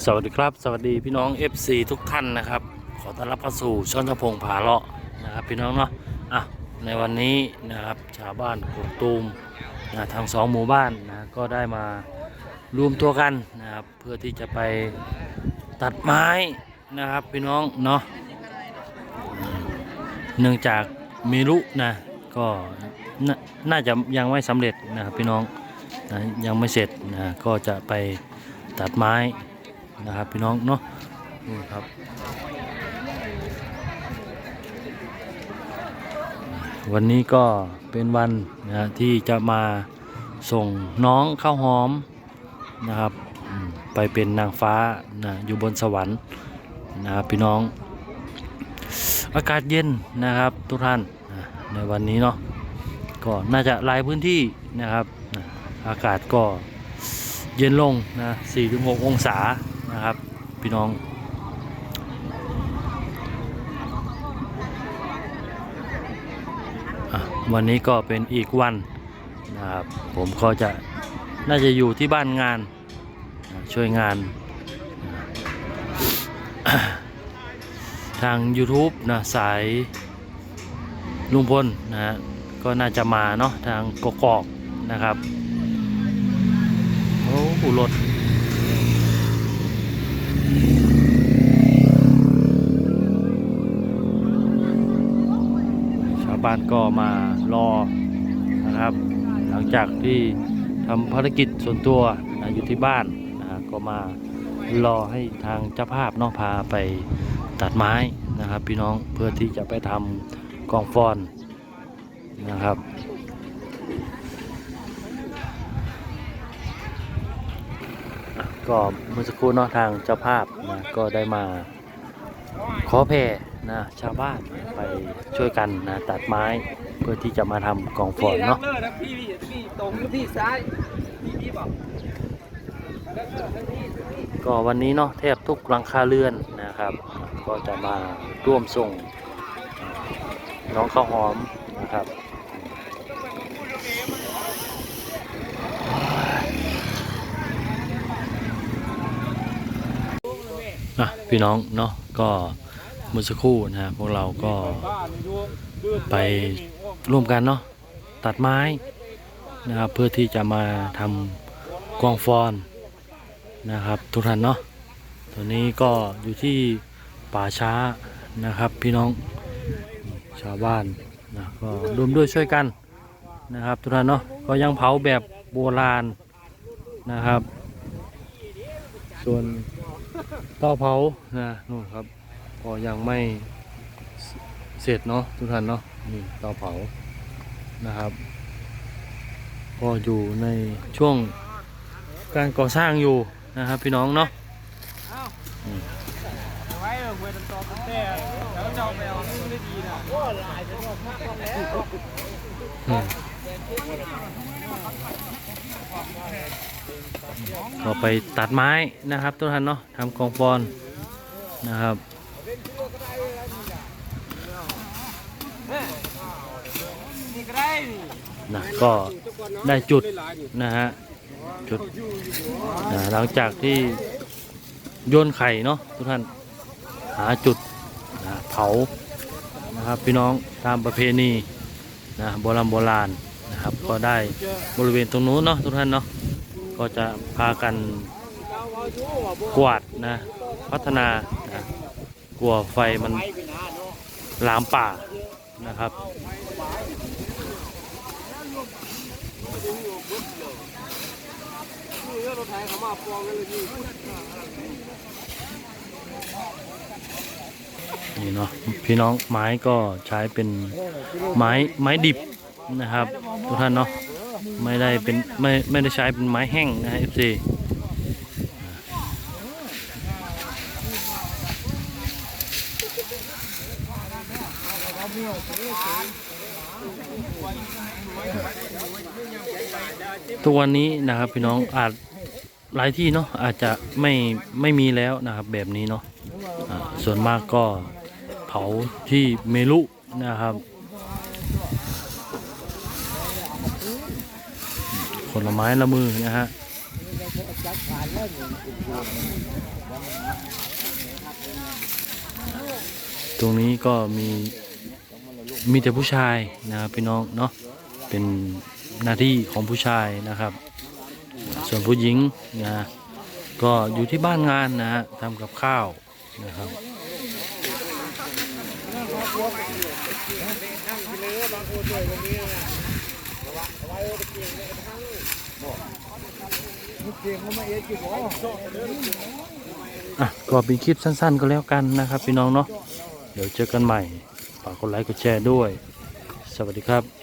สวัสดีครับ สวัสดีพี่น้อง FC ทุกท่านนะครับ ขอต้อนรับเข้าสู่ช่องทพงผาเลาะนะครับพี่น้องเนาะอะในวันนี้นะครับชาวบ้านกกตูมนะทางสองหมู่บ้านนะก็ได้มารวมตัวกันนะครับเพื่อที่จะไปตัดไม้นะครับพี่น้องเนาะเนื่องจากมีรุนะก็นน่าจะยังไม่สำเร็จนะครับพี่น้องนะยังไม่เสร็จนะก็จะไปตัดไม้ นะครับพี่น้องเนาะนี่ครับวันนี้ก็เป็นวันนะที่จะมาส่งน้องข้าวหอมนะครับไปเป็นนางฟ้านะอยู่บนสวรรค์นะครับพี่น้อง อากาศเย็นนะครับทุกท่านในวันนี้เนาะก็น่าจะหลายพื้นที่นะครับ อากาศก็เย็นลงนะ 4-6 องศา นะครับ พี่น้องอวันนี้ก็เป็นอีกวันนะครับผมก็จะน่าจะอยู่ที่บ้านงานช่วยงาน ทาง YouTube นะสายลุงพลนะฮะก็น่าจะมาเนาะทางกกอกนะครับ โอ้โหรถชาว บานก็มารอนะครับ หลังจากที่ทำภารกิจส่วนตัวนะอยู่ที่บ้านนะก็มารอให้ทางเจ้าภาพเนาะพาไปตัดไม้นะครับ พี่น้องเพื่อที่จะไปทำกองฟอนนะครับก็เมื่อสักครู่นาะทางเจ้าภาพนะก็ได้มา ขอแผ่นะชาวบ้านไปช่วยกันนะตัดไม้เพื่อที่จะมาทำกองฝนเนาะเลิกนะพี่พี่พี่ตรงหรือพี่ซ้ายพี่พี่บอกเลิกเลิกทั้งพี่ทั้งพี่ก็วันนี้เนาะแทบทุกหลังคาเรือนนะครับ ก็จะมาร่วมส่งน้องข้าวหอมนะครับ อะพี่น้องเนาะก็เมื่อสักครู่นะพวกเราก็ไปร่วมกันเนาะตัดไม้นะครับเพื่อที่จะมาทำกองฟอนนะครับ ทุกท่านเนาะตอนนี้ก็อยู่ที่ป่าช้านะครับ พี่น้องชาวบ้านนะก็รวมด้วยช่วยกันนะครับ ทุกท่านเนาะก็ยังเผาแบบโบราณนะครับ ส่วน เตาเผานะนู่นครับก็ยังไม่เสร็จเนาะทุกท่านเนาะนี่เตาเผานะครับ ก็อยู่ในช่วงการก่อสร้างอยู่นะครับพี่น้องเนาะอตั้งแต่แล้วเจ้าไปเอามือได้ดีนะ อืม ก็ไปตัดไม้นะครับทุกท่านเนาะทำกองฟอนนะครับน่ะก็ได้จุดนะฮะจุดนะหลังจากที่โยนไข่เนาะทุกท่านหาจุดนะเผานะครับพี่น้องตามประเพณีนะโบราณโบราณนะครับก็ได้บริเวณตรงนู้นเนาะทุกท่านเนาะ ก็จะพากันกวาดนะ พัฒนานะกลัวไฟมันลามป่านะครับ นี่เนาะพี่น้องไม้ก็ใช้เป็นไม้ไม้ดิบนะครับ ทุกท่านเนาะ ไม่ได้เป็นไม่ไม่ได้ใช้เป็นไม้แห้งนะฮะ FC ทุกวันนี้นะครับพี่น้องอาจหลายที่เนาะอาจจะไม่ไม่มีแล้วนะครับแบบนี้เนาะอ่าส่วนมากก็เผาที่เมลุนะครับ คนลไม้ละมือนะฮะตรงนี้ก็มีมีแต่ผู้ชายนะครับพี่น้องเนาะเป็นหน้าที่ของผู้ชายนะครับ ส่วนผู้หญิงนะก็อยู่ที่บ้านงานนะฮะทำกับข้าวนะครับ อะก็เป็นคลิปสั้นๆก็แล้วกันนะครับพี่น้องเนาะ เดี๋ยวเจอกันใหม่ ฝากกดไลค์กดแชร์ด้วย สวัสดีครับ